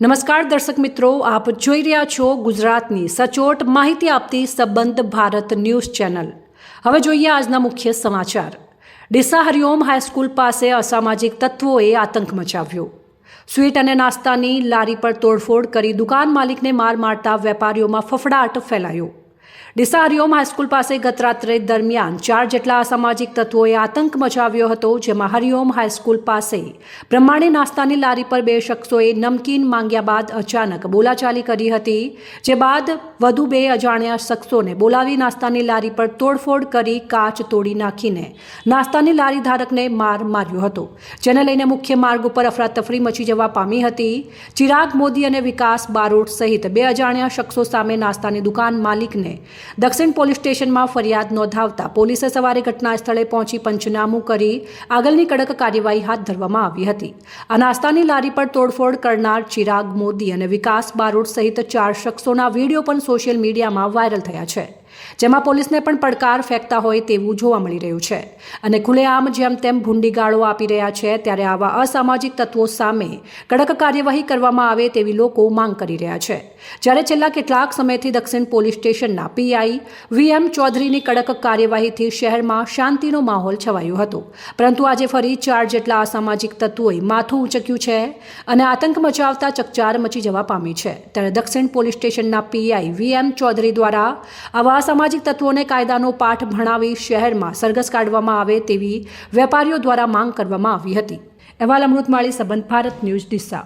નમસ્કાર દર્શક મિત્રો, આપ જોઈ રહ્યા છો ગુજરાતની સચોટ માહિતી આપતી સંબંધ ભારત ન્યૂઝ ચેનલ. હવે જોઈએ આજના મુખ્ય સમાચાર. ડીસા હરિઓમ હાઈસ્કૂલ પાસે અસામાજિક તત્વોએ આતંક મચાવ્યો. સ્વીટ અને નાસ્તાની લારી પર તોડફોડ કરી દુકાન માલિકને માર મારતા વેપારીઓમાં ફફડાટ ફેલાયો. ડીસા હરિઓમ હાઈસ્કૂલ પાસે ગત રાત્રે દરમિયાન ચાર જેટલા અસામાજિક તત્વોએ આતંક મચાવ્યો હતો, જેમાં હરિઓમ હાઈસ્કૂલ પાસે બ્રહ્માણે નાસ્તાની લારી પર બે શખ્સોએ નમકીન માંગ્યા બાદ અચાનક બોલાચાલી કરી હતી, જે બાદ વધુ બે અજાણ્યા શખ્સોને બોલાવી નાસ્તાની લારી પર તોડફોડ કરી કાચ તોડી નાખીને નાસ્તાની લારી ધારકને માર માર્યો હતો. જેને લઈને મુખ્ય માર્ગ ઉપર અફરાતફરી મચી જવા પામી હતી. ચિરાગ મોદી અને વિકાસ બારોટ સહિત બે અજાણ્યા શખ્સો સામે નાસ્તાની દુકાન માલિકને દક્ષિણ પોલીસ સ્ટેશનમાં ફરિયાદ નોંધાવતા પોલીસે સવારે ઘટના સ્થળે પહોંચી પંચનામું કરી આગળની કડક કાર્યવાહી હાથ ધરવામાં આવી હતી. આ નાસ્તાની લારી પર તોડફોડ કરનાર ચિરાગ મોદી અને વિકાસ બારોટ સહિત ચાર શખ્સોના વીડિયો પણ સોશિયલ મીડિયામાં વાયરલ થયા છે. જેમાં પોલીસને પણ પડકાર ફેંકતા હોય તેવું જોવા મળી રહ્યું છે. અને ખુલ્લેઆમ જેમ તેમ ભૂંડી ગાળો આપી રહ્યા છે, ત્યારે આવા અસામાજિક તત્વો સામે કડક કાર્યવાહી કરવામાં આવે તેવી લોકો માંગ કરી રહ્યા છે. જ્યારે છેલ્લા કેટલાક સમયથી દક્ષિણ પોલીસ સ્ટેશનના પીઆઈ વીએમ ચૌધરીની કડક કાર્યવાહીથી શહેરમાં શાંતિનો માહોલ છવાયો હતો. પરંતુ આજે ફરી ચાર જેટલા અસામાજિક તત્વોએ માથું ઉંચક્યું છે અને આતંક મચાવતા ચકચાર મચી જવા પામી છે. ત્યારે દક્ષિણ પોલીસ સ્ટેશનના પીઆઈ વીએમ ચૌધરી દ્વારા આવા અસામાજિક તત્વોને કાયદાનો પાઠ ભણાવી શહેરમાં સરઘસ કાઢવામાં આવે તેવી વેપારીઓ દ્વારા માંગ કરવામાં આવી હતી. અહેવાલ અમૃતમાળી, સંબંધ ભારત ન્યૂઝ ડીસા.